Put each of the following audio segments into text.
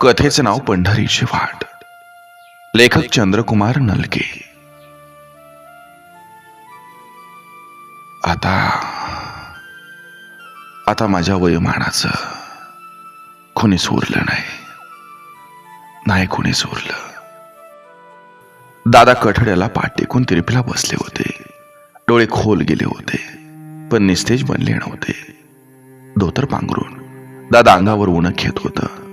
कथेचं नाव पंढरीची वाट. लेखक चंद्रकुमार नलके. आता आता माझ्या वयोमानाचं कोणीच उरलं नाही. नाही कोणीच उरलं दादा कठड्याला पाठ टेकून तिरपीला बसले होते. डोळे खोल गेले होते पण निस्तेज बनले नव्हते. धोतर पांघरून दादा अंगावर उणं घेत होत.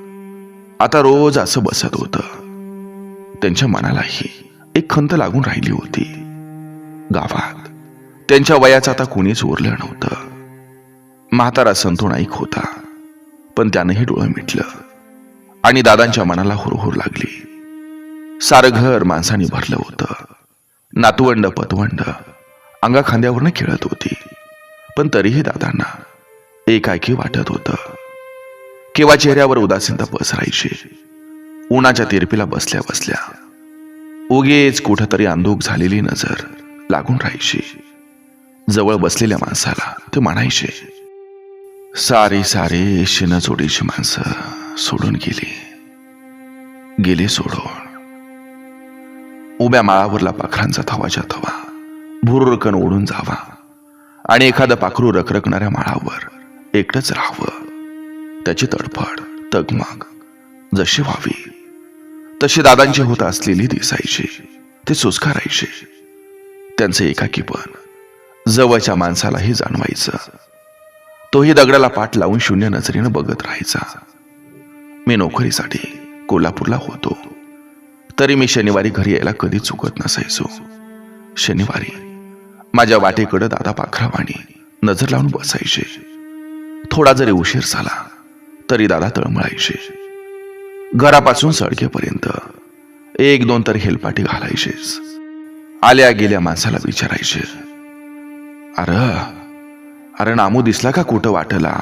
आता रोज असं बसत होत. त्यांच्या मनालाही एक खंत लागून राहिली होती. गावात त्यांच्या वयाचं आता कुणीच उरलं नव्हतं. म्हातारा संतो नाईक होता पण त्यानंही डोळं मिटलं आणि दादांच्या मनाला हुरहुर लागली. सारं घर माणसाने भरलं होतं. नातवंड पतवंड अंगा खांद्यावरनं खेळत होती. पण तरीही दादांना एकाएकी वाटत होतं. केव्हा चेहऱ्यावर उदासीनता पसरायची? उन्हाच्या तिरपीला बसल्या बसल्या उगेच कुठंतरी अंधूक झालेली नजर लागून राहायची. जवळ बसलेल्या माणसाला ते म्हणायचे सारी सारे शिनचोडीची माणसं सोडून गेली. गेली सोडून. उभ्या माळावरला पाखरांचा थवाच्या थवा भुरकन ओढून जावा आणि एखादं पाखरू रखरखणाऱ्या माळावर एकटंच राहावं. त्याची तडफड तगमग जशी व्हावी तशी दादांची होत असलेली दिसायची ते सुस्कारायचे. त्यांचं एकाकीपण जवळच्या माणसालाही जाणवायचं. तोही दगडाला पाठ लावून शून्य नजरेनं बघत राहायचा. मी नोकरीसाठी कोल्हापूरला होतो. तरी मी शनिवारी घरी यायला कधी चुकत नसायचो. शनिवारी माझ्या वाटेकडं दादा पाखरावाणी नजर लावून बसायचे. थोडा जरी उशीर झाला तरी दादा तळमळायचे. घरापासून सडकेपर्यंत एक दोन तर हेलपाटी घालायचेच. आल्या गेल्या माणसाला विचारायचे. अरे अरे नामू दिसला का कुठं वाटला?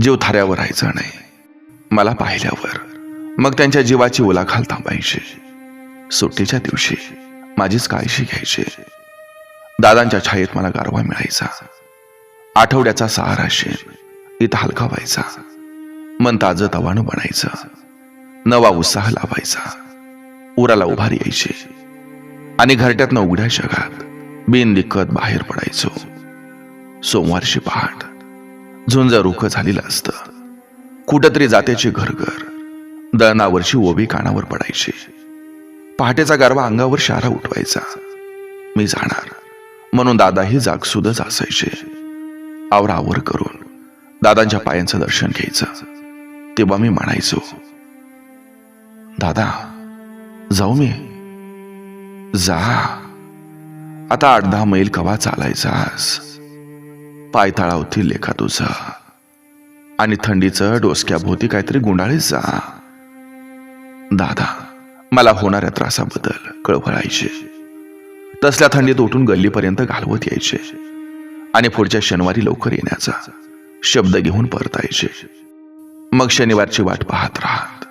जीव थाऱ्यावर राहायचा नाही. मला पाहिल्यावर मग त्यांच्या जीवाची ओलाखाल थांबायची. सुट्टीच्या दिवशी माझीच काळजी घ्यायची. दादांच्या छायेत मला गारवा मिळायचा. आठवड्याचा सहारा इथं हलका व्हायचा. मन ताजं तवानं बनायचं. नवा उत्साह लावायचा. उराला उभार यायची. आणि घरट्यातनं उघड्या जगात बिनदिक्कत बाहेर पडायचो. सोमवारची पहाट झुंज रुख झालेलं असतं. कुठंतरी जात्याची घरघर दळणावरची ओबी कानावर पडायची. पहाटेचा गारवा अंगावर शारा उठवायचा. मी जाणार. म्हणून दादाही जागसुदच असायचे आवरावर करून दादांच्या पायांचं दर्शन घ्यायचं. तेव्हा मी म्हणायचो दादा जाऊ मी. जा. आता आठ दहा मैल कवा चालायचास? पायथाळावरती लेखा तुझा. आणि थंडीचं डोसक्याभोवती काहीतरी गुंडाळीस जा. दादा मला होणाऱ्या त्रासाबद्दल कळवळायचे तसल्या थंडीत उठून गल्लीपर्यंत घालवत यायचे. आणि पुढच्या शनिवारी लवकर येण्याचा शब्द घेऊन परतायचे. मग शनिवारची वाट पाहत राहत.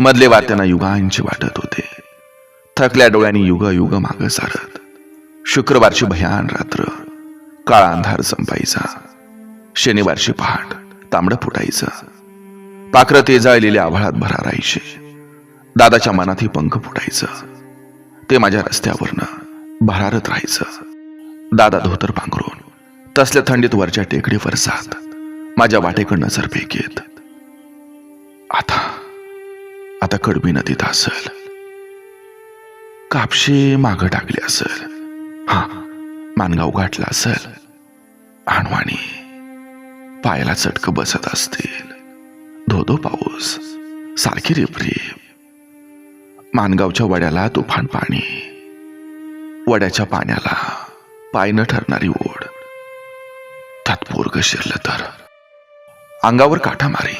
मधले वात्यांना युगांची वाटत होते. थकल्या डोळ्यांनी युग युग माग सारत. शुक्रवारची भयान रात्र. काळा अंधार संपायचा. शनिवारची पहाट तांबडं फुटायचं. पाखरं तेजाळलेल्या आभाळात भरारायचे. दादाच्या मनातही पंख फुटायचं. ते माझ्या रस्त्यावरनं भरारत राहायचं. दादा धोतर पांघरून तसल्या थंडीत वरच्या टेकडीवर जात. माझ्या वाटेकडनं नजर फेकेत आता आता कडबी नदीत असल कापशी मागं टाकली असल हा मानगाव गाठला असल आणवाणी पायाला चटक बसत असतील धोधो पाऊस सारखी रिपरिप मानगावच्या वड्याला तुफान पाणी वड्याच्या पाण्याला पाय न ठरणारी ओढ त्यात पोरग शिरलं तर अंगावर काठा मारी.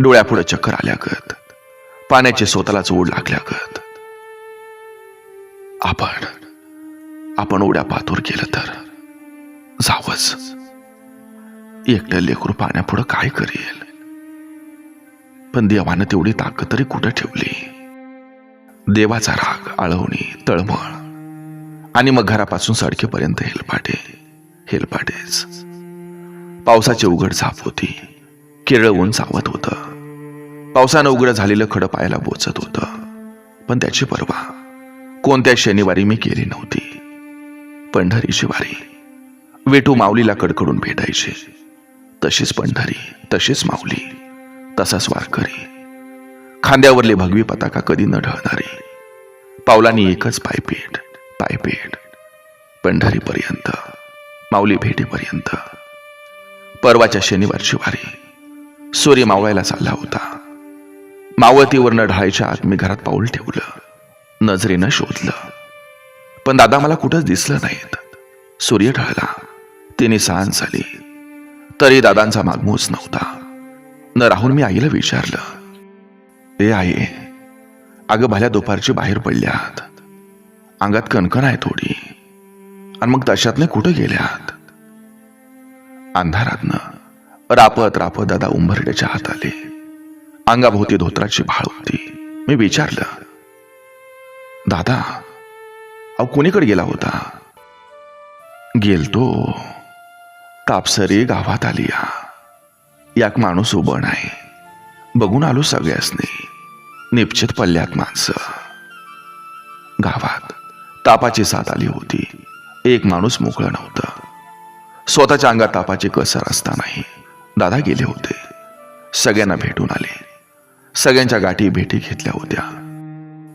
डोळ्यापुढे चक्कर आल्यागत पाण्याचे स्वतःलाच ओढ लागल्यागत. आपण आपण उड्या पातूर केलं तर जावच. एकटं लेकरू पाण्यापुढं काय करेल? पण देवानं तेवढी ताकद तरी कुठं ठेवली? देवाचा राग आळवणी तळमळ. आणि मग घरापासून सडकेपर्यंत हेलपाटे हेलपाटेच. पावसाची उघड झाप होती. केरळ ऊन चावत होतं. पावसानं उघडं झालेलं खडं पायाला बोचत होतं. पण त्याची परवा कोणत्या शनिवारी मी केली नव्हती. पंढरीची वारी वेटू माऊलीला कडकडून भेटायची. तशीच पंढरी तशीच माऊली तसाच वारकरी. खांद्यावरली भगवी पताका कधी न ढळणारी. पावलांनी एकच पायपेट पायपेट. पंढरीपर्यंत माऊली भेटीपर्यंत. परवाच्या शनिवारची वारी सूर्य मावळायला चालला होता. मावळतीवरनं ढाळायच्या आत मी घरात पाऊल ठेवलं. नजरेनं शोधलं. पण दादा मला कुठंच दिसलं नाहीत. सूर्य ढळला. तिने सांज झाली. तरी दादांचा मागमूस नव्हता. न राहून मी आईला विचारलं. ए आई अगं भल्या दुपारची बाहेर पडल्यात. अंगात कणकण आहे थोडी. आणि मग तशातने कुठं गेल्यात? अंधारातनं. रापत रापत दादा उंबरड्याच्या हात आले अंगाभोवती धोत्राची भाळ होती. मी विचारलं दादा अहो कोणीकडे गेला होता? गेलतो. कापसरी गावात आली या याक माणूस उभं नाही. बघून आलो सगळ्यासनी. निश्चित पल्ल्यात माणसं. गावात तापाची साथ आली होती. एक माणूस मोकळं नव्हतं. स्वतःच्या अंगात तापाची कसर असतानाही. दादा गेले होते. सगळ्यांना भेटून आले. सगळ्यांच्या गाठी भेटी घेतल्या होत्या.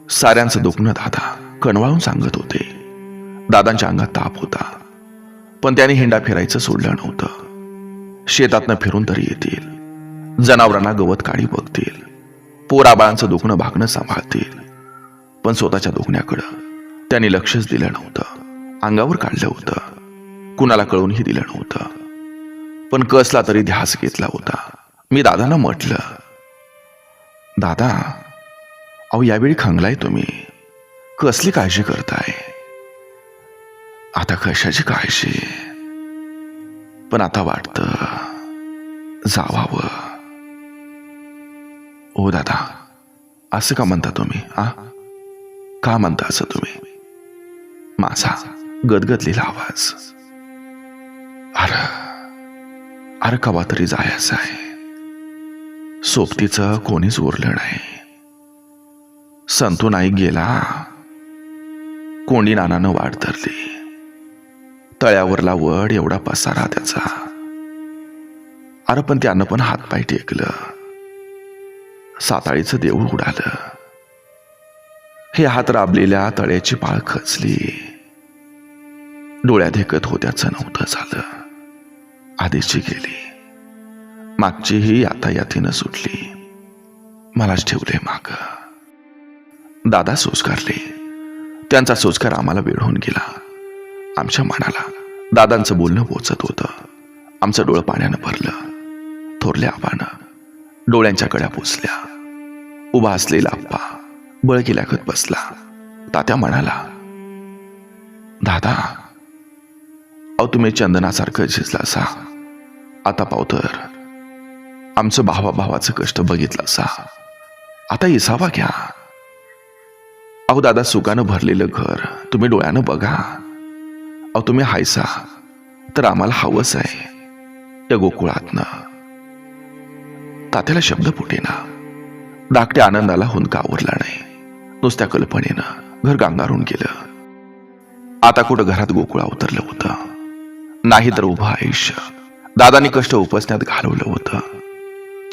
साऱ्यांचं दुखणं दादा कणवाळून सांगत होते. दादांच्या अंगात ताप होता. पण त्याने हिंडा फिरायचं सोडलं नव्हतं. शेतातनं फिरून तरी येतील. जनावरांना गवत काढी बघतील. पोराबाळांचं दुखणं भागणं सांभाळतील. पण स्वतःच्या दुखण्याकडं त्यांनी लक्षच दिलं नव्हतं. अंगावर काढलं होतं. कुणाला कळूनही दिलं नव्हतं. पण कसला तरी ध्यास घेतला होता. मी दादाला म्हटलं दादा अहो यावेळी खंगलाय तुम्ही. कसली काळजी करताय? आता कशाची काळजी? पण आता वाटतं जावावं. ओ दादा. असं का म्हणता तुम्ही आ? का म्हणता असं तुम्ही? माझा गदगदलेला आवाज. अरे अरे कवा तरी जायचं आहे. सोबतीचं कोणीच उरलं नाही. संतू नाईक गेला. कोंडी नानानं वाट धरली. तळ्यावरला वड एवढा पसारा त्याचा. अरे पण त्यानं पण हातपाय टेकलं. साताळीचं देऊळ उडालं. हे हात राबलेल्या तळ्याची पाळ खचली. डोळ्यात धेकत होत्याचं नव्हतं झालं. आधीची गेली मागचीही आता यातीनं सुटली. मलाच ठेवले माग. दादा सोचकारले त्यांचा सोचकार आम्हाला वेढून गेला. आमच्या मनाला दादांचं बोलणं पोचत होतं. आमचं डोळं पाण्यानं भरलं. थोरल्या आबानं डोळ्यांच्या कड्या पोचल्या उभा असलेला आप्पा बळकी लागत बसला. तात्या म्हणाला दादा अहो तुम्ही चंदनासारखं झिजला असा आता पावतर आमचं भावा भावाचं कष्ट बघितलं असा. आता इसावा घ्या. अहो दादा सुखानं भरलेलं घर तुम्ही डोळ्यानं बघा. अहो तुम्ही हायसा तर आम्हाला हवंच आहे. त्या गोकुळातनं. तात्याला शब्द फुटेना. धाकट्या आनंदाला हुंदका आवरला नाही. नुसत्या कल्पनेनं घर गांगारून गेलं. आता कुठं घरात गोकुळा उतरलं होतं? नाही तर उभं आयुष्य. दादानी कष्ट उपसण्यात घालवलं होतं.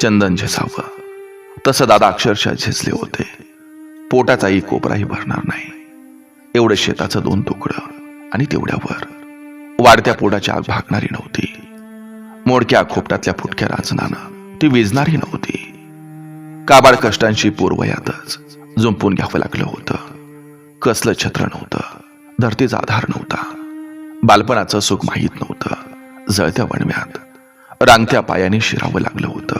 चंदन झेसावं. तसं दादा अक्षरशः झेसले होते. पोटाचाही कोपराही भरणार नाही. एवढं शेताचं दोन तुकडं आणि तेवढ्यावर वाढत्या पोटाची आग भागणारी नव्हती. मोडक्या खोपटातल्या फुटक्या राजनानं ती विजणारी नव्हती. काबाड कष्टांशी पूर्वयातच जुंपून घ्यावं लागलं होतं. कसलं छत्र नव्हतं. धरतीचा आधार नव्हता. बालपणाचं सुख माहीत नव्हतं. जळत्या वणव्यात. रांगत्या पायाने शिरावं लागलं होतं.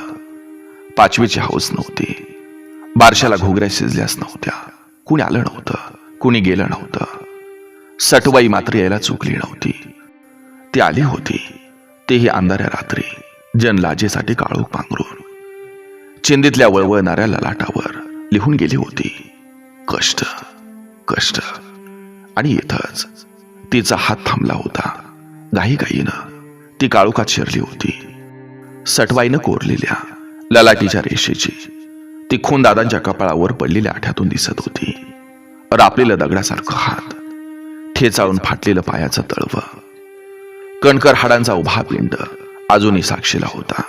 पाचवीची हौस नव्हती. बारशाला घोगऱ्या शिजल्याच नव्हत्या. कुणी आलं नव्हतं. कुणी गेलं नव्हतं. सटवाई मात्र यायला चुकली नव्हती. ती आली होती. तेही अंधाऱ्या रात्री जनलाजेसाठी काळोख पांघरून. चिंदीतल्या वळवळणाऱ्या ललाटावर लिहून गेली होती. कष्ट कष्ट. आणि इथंच तिचा हात थांबला होता. घाईघाईनं ती काळोखात शिरली होती. सटवाईनं कोरलेल्या ललाटीच्या रेषेची. ती खून दादांच्या कपाळावर पडलेल्या आठ्यातून दिसत होती. रापलेलं दगडासारखं हात. ठेचाळून फाटलेलं पायाचं तळव. कणकर हाडांचा उभा पिंड अजूनही साक्षीला होता.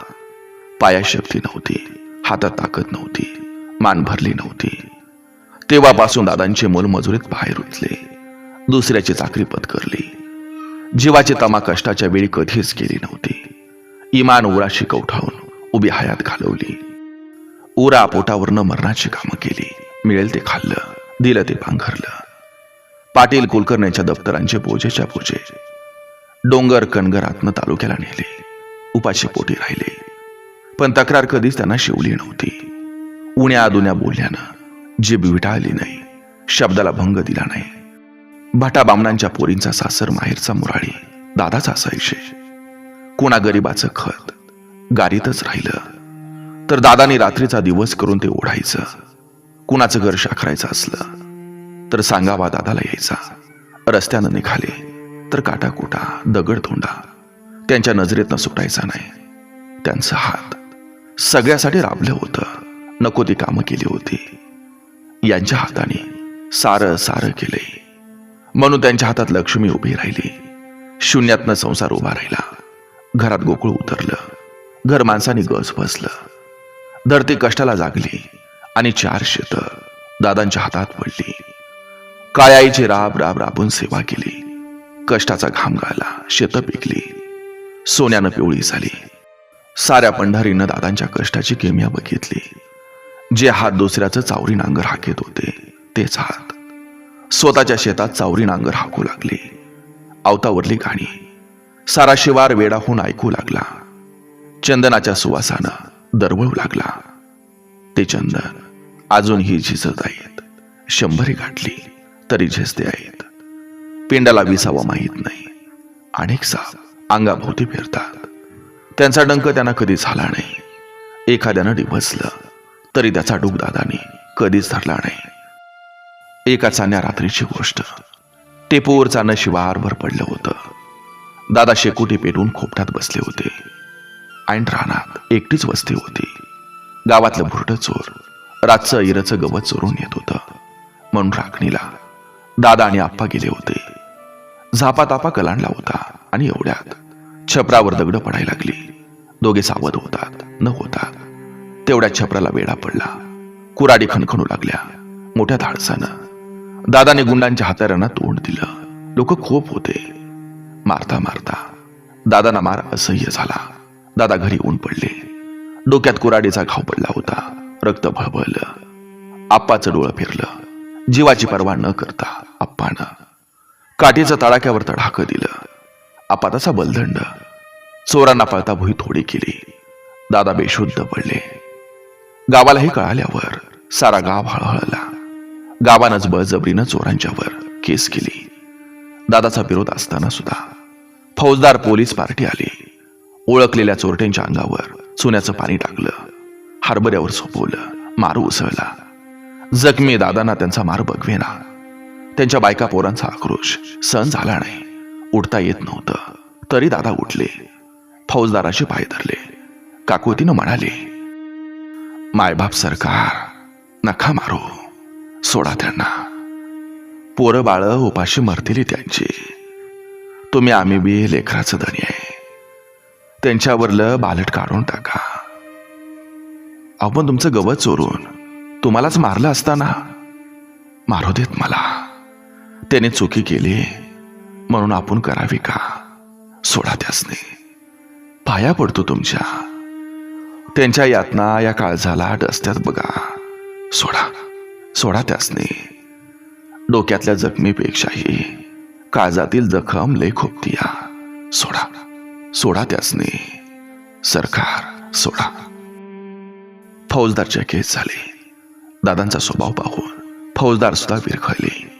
पाया शक्ती नव्हती. हातात ताकद नव्हती. मान भरली नव्हती. तेव्हापासून दादांचे मोलमजुरीत बाहेर उठले दुसऱ्याची चाकरी पत्करली. जीवाची तमा कष्टाच्या वेळी कधीच केली नव्हती. इमान उराशी कवठावून उभी हयात घालवली. उरा पोटावरनं मरणाची कामं केली. मिळेल ते खाल्लं दिलं ते पांघरलं पाटील कुलकर्ण्याच्या दप्तरांचे बोजेच्या बोजे. डोंगर कणगरातनं तालुक्याला नेले. उपाशी पोटी राहिले. पण तक्रार कधीच त्यांना शिवली नव्हती. उण्या दुन्या बोलल्यानं जीभ विटाळली नाही. शब्दाला भंग दिला नाही. भटा बामणांच्या पोरींचा सासर माहेरचा मुराळी दादाचा असायचे कुणा गरिबाचं खत गारीतच राहिलं. तर दादाने रात्रीचा दिवस करून ते ओढायचं. कुणाचं घर शाखरायचं असलं तर सांगावा दादाला यायचा. रस्त्यानं निघाले तर काटाकुटा दगड धोंडा त्यांच्या नजरेतनं सुटायचा नाही. त्यांचं हात सगळ्यासाठी राबलं होतं. नको ती कामं केली होती. यांच्या हाताने सारं सारं केलंय. म्हणून त्यांच्या हातात लक्ष्मी उभी राहिली. शून्यातनं संसार उभा राहिला. घरात गोकुळ उतरलं. घर माणसाने गज बसलं. धरती कष्टाला जागली आणि चार शेत दादांच्या हातात पडली. काळ्याईची राब राब राबून सेवा केली. कष्टाचा घाम गाळला शेतं पिकली. सोन्यानं पिवळी झाली. साऱ्या पंढरीनं दादांच्या कष्टाची केमिया बघितली. जे हात दुसऱ्याचं चावरी नांगर हाकेत होते तेच हात स्वतःच्या शेतात चावरी नांगर हाकू लागले. अवतावरली गाणी. सारा शिवार वेडाहून ऐकू लागला. चंदनाच्या सुवासानं दरवळू लागला. ते चंदन अजूनही झिजत आहेत. शंभरी गाठली तरी झिजते आहेत. पिंडाला विसावा माहीत नाही. अनेक साप अंगाभोवती फिरतात. त्यांचा डंक त्यांना कधी झाला नाही. एखाद्यानं डिवसलं तरी त्याचा डूब दादाने कधीच धरला नाही. एका चांद्या रात्रीची गोष्ट. टेपूवर चांद शिवारभर पडलं होतं. दादा शेकोटी पेटून खोपटात बसले होते. आणि रानात एकटीच वस्ती होती. गावातलं भुरट चोर रातचं इरचं गवत चोरून येत होतं. म्हणून राखणीला दादा आणि आप्पा गेले होते. झापा तापा कलांडला होता आणि एवढ्यात छपरावर दगड पडायला लागली. दोघे सावध होतात न होतात. तेवढ्या छपराला वेढा पडला. कुराडी खणखणू लागल्या. मोठ्या धाडसानं. दादाने गुंडांच्या हाताऱ्यांना तोंड दिलं. लोक खूप होते. मारता मारता दादाना मार असह्य झाला. दादा घरी ऊन पडले. डोक्यात कुराडीचा घाव पडला होता. रक्त भळभळलं. आप्पाचं डोळं फिरलं. जीवाची पर्वा न करता आप्पानं काठीचं तडाक्यावर तडाखं दिलं. आप्पा तसा बलदंड चोरांना पळता भुई थोडी केली. दादा बेशुद्ध पडले. गावालाही कळाल्यावर सारा गाव हळहळला. गावानंच बळजबरीनं चोरांच्यावर केस केली. दादाचा विरोध असताना सुद्धा फौजदार पोलीस पार्टी आली. ओळखलेल्या चोरट्यांच्या अंगावर चुन्याचं पाणी टाकलं. हरभऱ्यावर सोपवलं मारू उसळला. जखमी दादांना त्यांचा मार बघवेना. त्यांच्या बायका पोरांचा आक्रोश सहन झाला नाही. उठता येत नव्हतं. तरी दादा उठले. फौजदाराचे पाय धरले. काकोतीनं म्हणाले मायबाप सरकार नखा मारू. सोडा त्यांना. पोरं बाळ उपाशी मरतील त्यांची. तुम्ही आम्ही बी लेकराचं धनी आहे. त्यांच्यावरलं बालट काढून टाका. आपण तुमचं गवत चोरून तुम्हालाच मारलं असताना? मारू देत मला. त्याने चुकी केली म्हणून आपण करावी का? सोडा त्यासने. पाया पडतो तुमच्या. त्यांच्या यातना या काळजाला डसत्यात बघा. सोडा. सोडा त्यासने. डोक्यातल्या जखमीपेक्षाही काळजातील जखम लय खोपतीया सोडा. सोडा त्यासने. सरकार सोडा. फौजदार केस झाले. दादांचा स्वभाव पाहून फौजदार सुद्धा विरखळले.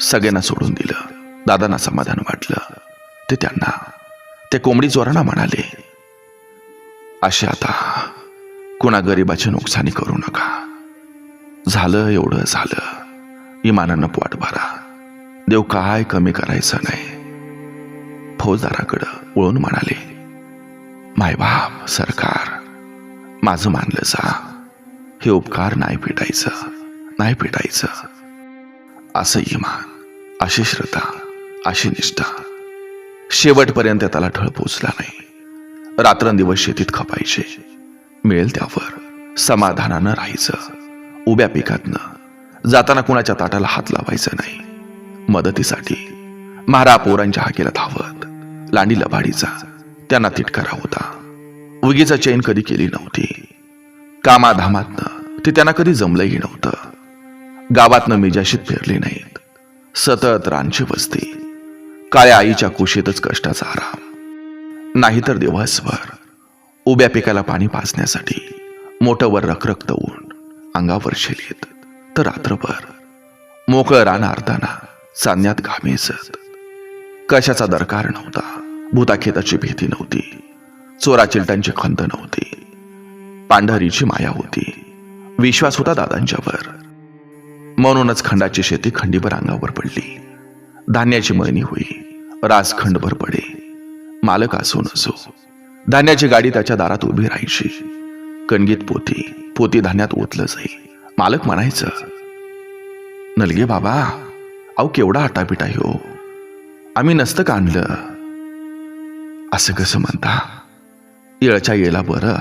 सगळ्यांना सोडून दिलं. दादांना समाधान वाटलं. ते त्यांना ते कोंबडी चोरांना म्हणाले असे आता कुणा गरिबाची नुकसानी करू नका. झालं एवढं झालं. इमानानं पोट भरा. देव काय कमी करायचं नाही. फौजदाराकडं वळून म्हणाले मायबाप सरकार माझं मानलं जा. हे उपकार नाही पेटायचं नाही पेटायचं. असं इमान अशी श्रद्धा अशी निष्ठा. शेवटपर्यंत त्याला ठळ पोचला नाही. रात्रंदिवस शेतीत खपायचे. मिळेल त्यावर समाधानानं राहायचं. उभ्या पिकातनं जाताना कुणाच्या ताटाला हात लावायचा नाही. मदतीसाठी महारा पोरांच्या हाकेला धावत लांडी लबाडीचा त्यांना तिटकारा होता. उगीचा चैन कधी केली नव्हती. कामाधामातनं ते त्यांना कधी जमलंही नव्हतं. गावातनं मिजाशीत फिरले नाहीत. सतत रानची बसती काळ्या आईच्या कुशीतच कष्टाचा आराम. नाहीतर दिवसभर उभ्या पिकाला पाणी पाजण्यासाठी मोठं वर रखरखत ऊन. अंगावर शेलीत तर रात्रभर मोकळं रान अर्धाना चांदण्यात घामेसत कशाचा दरकार नव्हता. भूताखेताची भीती नव्हती. चोरा चिलटांची खंत नव्हती. पांढरीची माया होती. विश्वास होता दादांच्यावर. म्हणूनच खंडाची शेती खंडीभर अंगावर पडली. धान्याची मळणी होई. रास खंडभर पडे. मालक असो नसो. धान्याची गाडी त्याच्या दारात उभी राहायची. कणगीत पोती. पोती धान्यात ओतलं जाई. मालक म्हणायचं नलगे बाबा अहो केवढा आटापिटा हो आम्ही नसतं का आणलं? असं कसं म्हणता? येळच्या येला बरं.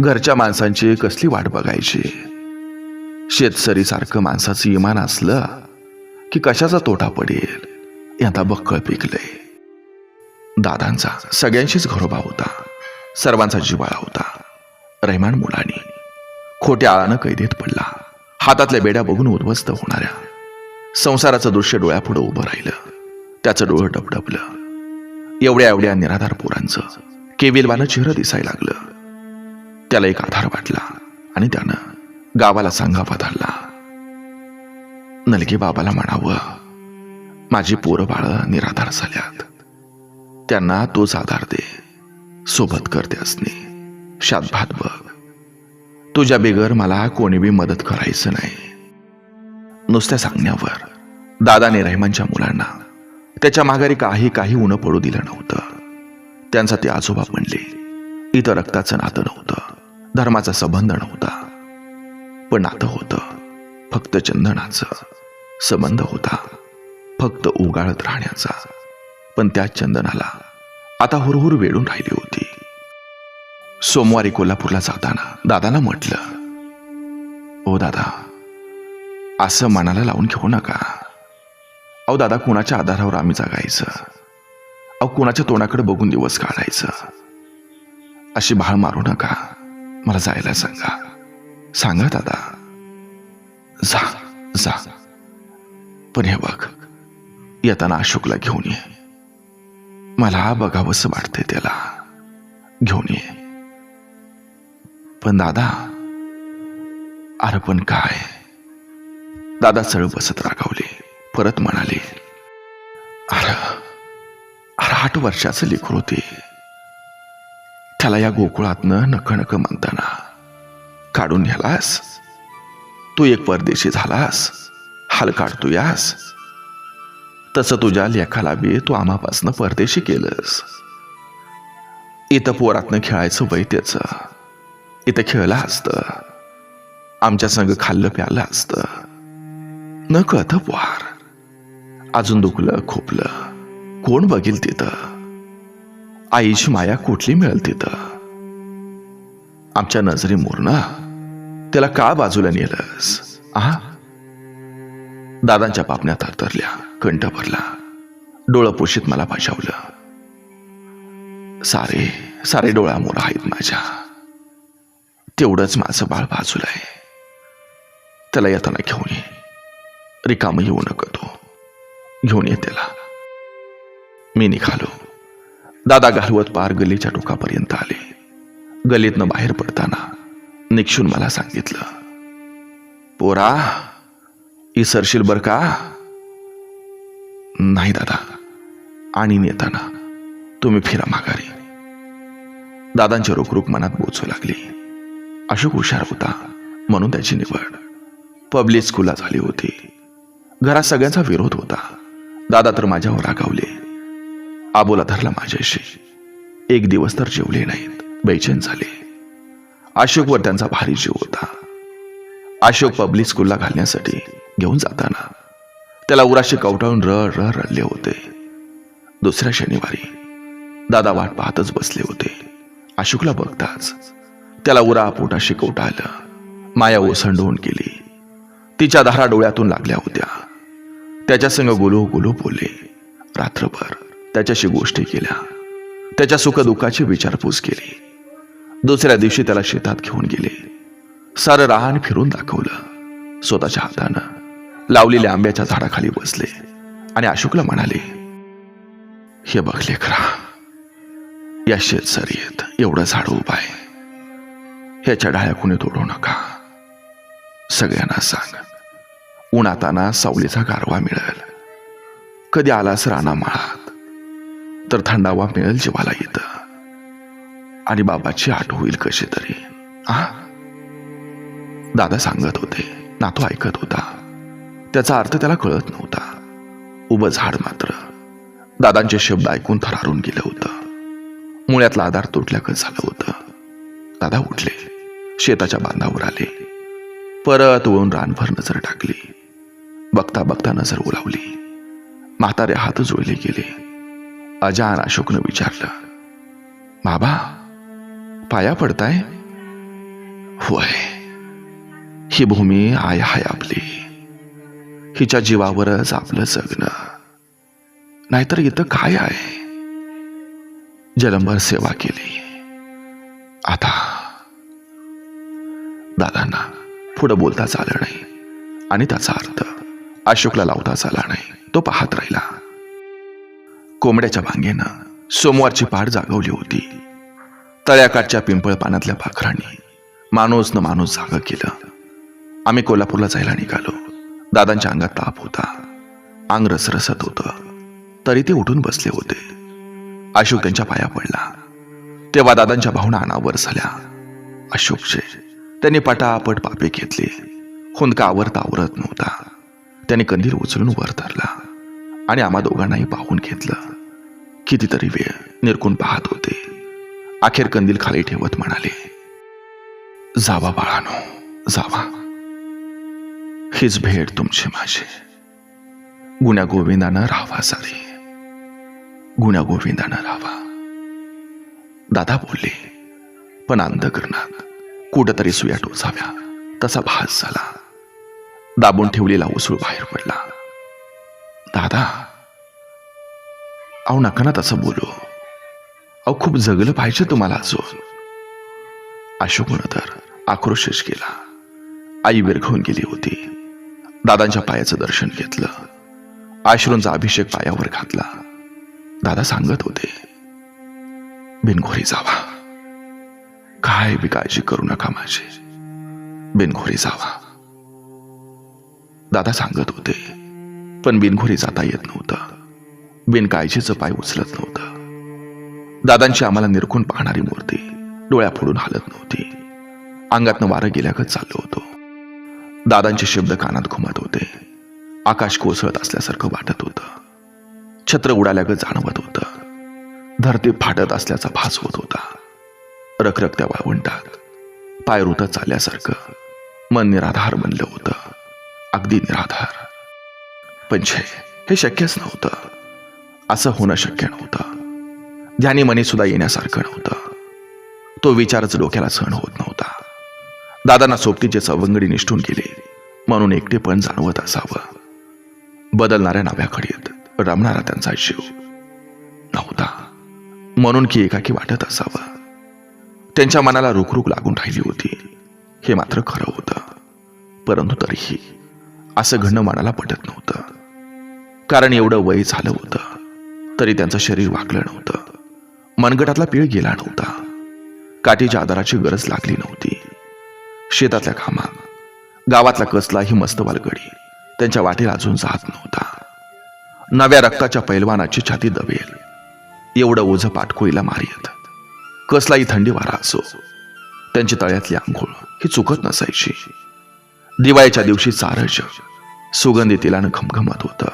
घरच्या माणसांची कसली वाट बघायची? शेतसरीसारखं माणसाचं इमान असलं की कशाचा तोटा पडेल? आता बक्कळ पिकलंय. दादांचा सगळ्यांशीच घरोबा होता. सर्वांचा जिवाळा होता. रहमान मुलानी खोट्या आळानं कैदेत पडला. हातातल्या बेड्या बघून उद्ध्वस्त होणाऱ्या. संसाराचं दृश्य डोळ्यापुढं उभं राहिलं. त्याचं डोळं डबडबलं. एवढ्या एवढ्या निराधार पोरांचं केविलवानं चेहरं दिसायला लागलं. त्याला एक आधार वाटला आणि त्यानं गावाला सांगावा धरला. नलगे बाबाला म्हणावं माझी पोरं बाळं निराधार झाल्यात. त्यांना तोच आधार दे. सोबत करते असणे. शातभात बघ. तुझ्या बिगर मला कोणी बी मदत करायचं नाही. नुसत्या सांगण्यावर दादाने रहमानच्या मुलांना त्याच्या माघारी काही काही उणं पडू दिलं नव्हतं. त्यांचा ते आजोबा म्हणले इथं रक्ताचं नातं नव्हतं. धर्माचा संबंध नव्हता. पण नातं होतं. फक्त चंदनाचं संबंध होता. फक्त उगाळत राहण्याचा. पण त्या चंदनाला आता हुरहुर वेळून राहिली होती. सोमवारी कोल्हापूरला जाताना दादाला म्हटलं ओ दादा असं मनाला लावून घेऊ नका. अहो दादा कुणाच्या आधारावर आम्ही जगायचं? अहो कुणाच्या तोंडाकडे बघून दिवस काढायचं? अशी भाळ मारू नका. मला जायला सांगा. सांगा दादा. जा जा. पण हे बघ येताना अशोकला घेऊन ये. मला बघावंसं वाटतंय त्याला. घेऊन ये. पण दादा अरे पण काय? दादा चळ बसत रागावले. परत म्हणाले अरे अरे आठ वर्षाचं लेकरू होते. त्याला या गोकुळातनं नख नख म्हणताना काढून घ्यालास तू एक परदेशी झालास. हाल काढतो यास तसं तुझ्या लेखाला बी तू आम्हापासनं परदेशी केलंस. इथं पोरातनं खेळायचं वय त्याचं. इथं खेळलं असतं. आमच्या संग खाल्लं प्यालं असतं. न कळत पोहार अजून दुखलं खोपलं. कोण बघील तिथं? आईची माया कुठली मिळेल तिथं? आमच्या नजरी मोरणा त्याला का बाजूला नेलंस? आ दादांच्या पापण्या थरथरल्या कंठ भरला. डोळं पोशीत मला बजावलं. सारे सारे डोळ्यामोर आहेत माझ्या. तेवढंच माझं बाळ बाजूला आहे त्याला येताना घेऊन ये. रिकाम येऊ नका तो. घेऊन ये त्याला. मी निघालो. दादा घालवत पार गलीच्या टोकापर्यंत आले. गलीतनं बाहेर पडताना निक्षून मला सांगितलं पोरा इसरशील बर का? नाही दादा. आणि नेताना तुम्ही फिरा माघारी. दादांची रोखरोख मनात बोचू लागली. अशोक हुशार होता म्हणून त्याची निवड. पब्लिक स्कूलला झाली होती. घरात सगळ्यांचा विरोध होता. दादा तर माझ्यावर रागावले. आबोला धरला माझ्याशी. एक दिवस तर जेवले नाहीत. बेचैन झाले. अशोकवर त्यांचा भारी जीव होता. अशोक पब्लिक स्कूलला घालण्यासाठी घेऊन जाताना त्याला उराशी कवटाळून र र रडले होते. दुसऱ्या शनिवारी दादा वाट पाहतच बसले होते. अशोकला बघताच त्याला उरा पोटाशी आलं. माया ओसंडवून गेली. तिच्या धारा डोळ्यातून लागल्या होत्या. त्याच्या संग गुलू गुलू बोलले. रात्रभर त्याच्याशी गोष्टी केल्या. त्याच्या सुखदुःखाची विचारपूस केली. दुसऱ्या दिवशी त्याला शेतात घेऊन गेले. सारं राहण फिरून दाखवलं. स्वतःच्या हातानं लावलेल्या आंब्याच्या झाडाखाली बसले. आणि अशोकला म्हणाले हे बघ खरा या शेतसरीत एवढं झाड उभं आहे. ह्याच्या डाळ्या कुणी तोडू नका. सगळ्यांना सांग उन्हाताना सावलीचा गारवा मिळेल. कधी आलास राणा माळात तर थंडावा मिळेल जीवाला येतं आणि बाबाची आठ होईल कशी तरी. आ? दादा सांगत होते नातू ऐकत होता. त्याचा अर्थ त्याला कळत नव्हता. उभं झाड मात्र. दादांचे शब्द ऐकून थरारून गेलं होतं. मुळ्यातला आधार तुटल्याकच झालं होतं. दादा उठले. शेताच्या बांधावर आले. परत वळून रानभर नजर टाकली. बघता बघता नजर उलावली म्हातारे हात जोडले गेले. अजान अशोकनं विचारलं बाबा पाया पडताय? होय. ही भूमी आय हाय आपली. हिच्या जीवावरच आपलं जगणं. नाहीतर इथं काय आहे? जलंबर सेवा केली. आता दादांना पुढं बोलताच आलं नाही. आणि त्याचा अर्थ अशोकला लावताच आला नाही. तो पाहत राहिला. कोंबड्याच्या भांगेनं सोमवारची पहाट जागवली होती. तळ्याकाठच्या पिंपळ पानातल्या पाखरांनी माणूस न माणूस जागा केलं. आम्ही कोल्हापूरला जायला निघालो. दादांच्या अंगात ताप होता. अंग रसरसत होतं. तरी ते उठून बसले होते. अशोक त्यांच्या पाया पडला. तेव्हा दादांच्या भावना अनावर झाल्या. अशोकचे त्यांनी पटापट पापे घेतले. हुंदका आवरता आवरत नव्हता. त्याने कंदील उचलून वर धरला आणि आम्हा दोघांनाही पाहून घेतलं. कितीतरी वेळ निरकून पाहत होते. अखेर कंदील खाली ठेवत म्हणाले जावा बाळानो जावा. हीच भेट तुमची माझी. गुण्या गोविंदानं राहावा सारी. गुण्या गोविंदानं राहावा. दादा बोलले पण अंधकरणात कुठंतरी सुया टोचाव्या. तसा भास झाला. दाबून ठेवलेला उसळ बाहेर पडला. दादा अहो नका ना तसं बोलू. अहो खूप जगलं पाहिजे तुम्हाला अजून. अशोकनं तर आक्रोशच केला. आई विरघवून गेली होती. दादांच्या पायाचं दर्शन घेतलं. आश्रूंचा अभिषेक पायावर घातला. दादा सांगत होते बिनघोरी जावा. काय बी काळजी करू नका माझी. बिनघोरी जावा. दादा सांगत होते पण बिनघोरी जाता येत नव्हतं. बिनकाळजीचं पाय उचलत नव्हतं. दादांची आम्हाला निरखून पाहणारी मूर्ती डोळ्या फोडून हालत नव्हती. अंगातनं वारं गेल्यागत चाललो होतो. दादांचे शब्द कानात घुमत होते. आकाश कोसळत असल्यासारखं वाटत होतं. छत्र उडाल्यागत जाणवत होतं. धरती फाटत असल्याचा भास होत होता. रखरखत्या वाळवंटात पाय रुतत चालल्यासारखं मन निराधार बनलं होतं. अगदी निराधार. पण छे हे शक्यच नव्हतं. असं होणं शक्य नव्हतं. ध्यानी मनी सुद्धा येण्यासारखं नव्हतं. तो विचारच डोक्याला सहन होत नव्हता. दादांना सोबतीचे सवंगडी निष्ठून गेले म्हणून एकटेपण जाणवत असावं. बदलणाऱ्या नव्याकडीत रमणारा त्यांचा जीव नव्हता. म्हणून की एकाकी वाटत असावं. त्यांच्या मनाला रुखरुख लागून राहिली होती. हे मात्र खरं होतं. परंतु तरीही असं घडणं मनाला पटत नव्हतं. कारण एवढं वय झालं होतं. तरी त्यांचं शरीर वाकलं नव्हतं. मनगटातला पीळ गेला नव्हता. काठीच्या आधाराची गरज लागली नव्हती. शेतातल्या कामात गावातला कसलाही मस्तवाल गडी त्यांच्या वाटेला अजून जात नव्हता. नव्या रक्ताच्या पैलवानाची छाती दबेल. एवढं ओझं पाठकोळीला मार येत कसलाही थंडी वारा असो त्यांची तळ्यातली आंघोळ ही चुकत नसायची. दिवाळीच्या दिवशी सारज सुगंधी तिलानं घमघमत होतं.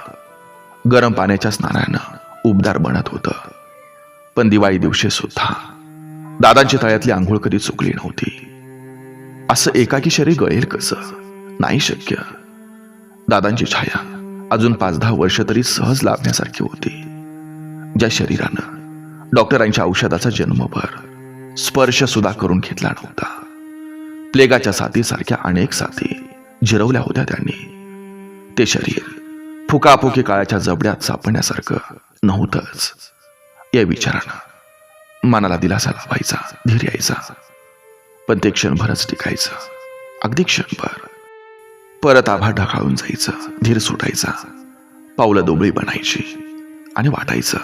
गरम पाण्याच्या स्नानानं उबदार बनत होतं. पण दिवाळी दिवशी सुद्धा दादांची तळ्यातली आंघोळ कधी चुकली नव्हती. असं एकाकी शरीर गळेल कसं? नाही शक्य. दादांची छाया अजून पाच दहा वर्ष तरी सहज लाभण्यासारखी होती. ज्या शरीरानं डॉक्टरांच्या औषधाचा जन्मभर स्पर्श सुद्धा करून घेतला नव्हता. प्लेगाच्या साथीसारख्या अनेक साथी जिरवल्या होत्या त्यांनी. ते शरीर फुकाफुकी काळाच्या जबड्यात सापडण्यासारखं नव्हतंच. या विचारानं मनाला दिलासा लावायचा धीर यायचा. पण ते क्षणभरच टिकायचं. अगदी क्षणभर. परत आभा ढकाळून जायचं धीर सुटायचा. पावलं दोबळी बनायची आणि वाटायचं.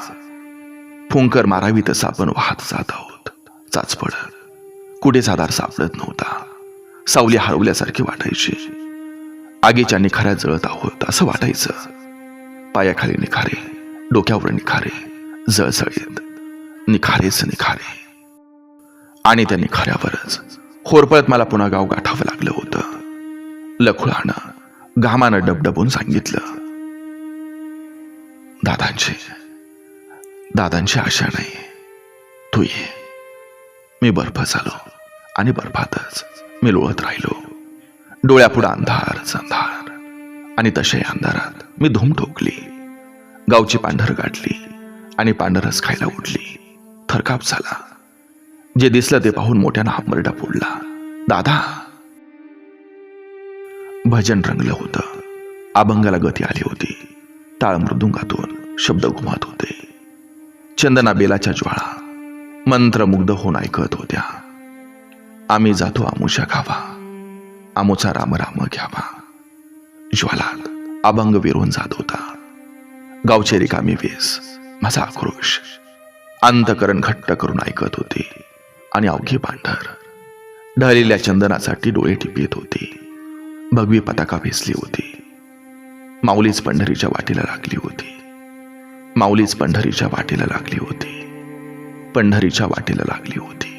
फुंकर मारावी तसं आपण वाहत जात आहोत. चाचपडत कुठेच आधार सापडत नव्हता. सावली हरवल्यासारखी वाटायची. आगीच्या निखाऱ्या जळत आहोत असं वाटायचं. पायाखाली निखारे डोक्यावर निखारे जळजळीत निखारेच निखारे. आणि त्या निखाऱ्यावरच होरपळत मला पुन्हा गाव गाठावं लागलं होतं. लखुळानं घामानं डबडबून सांगितलं. दादांची दादांची आशा नाही. तू ये. मी बर्फ झालो आणि बर्फातच मी लोळत राहिलो. डोळ्यापुढं अंधारच अंधार आणि तशाही अंधारात मी धूम ठोकली. गावची पांढर गाठली आणि पांढरच खायला उठली. थरकाप झाला. जे दिसलं ते पाहून मोठ्यानं हापमरडा फोडला. दादा! भजन रंगलं होतं. अभंगाला गती आली होती. टाळ मृदुंगातून शब्द घुमत होते. चंदना बेलाच्या ज्वाळा. मंत्रमुग्ध होऊन ऐकत होत्या. आम्ही जातो आमुषा खावा आमोचा राम राम घ्यावा. ज्वालात अभंग विरून जात होता. गावचे रिकामी वेस माझा आक्रोश. अंतकरण घट्ट करून ऐकत होते. आणि अवघे पांढर. ढळलेल्या चंदनासाठी डोळे टिपीत होते. भगवी पताका भेसली होती. माऊलीच पंढरीच्या वाटेला लागली होती. माऊलीच पंढरीच्या वाटेला लागली होती. पंढरीच्या वाटेला लागली होती.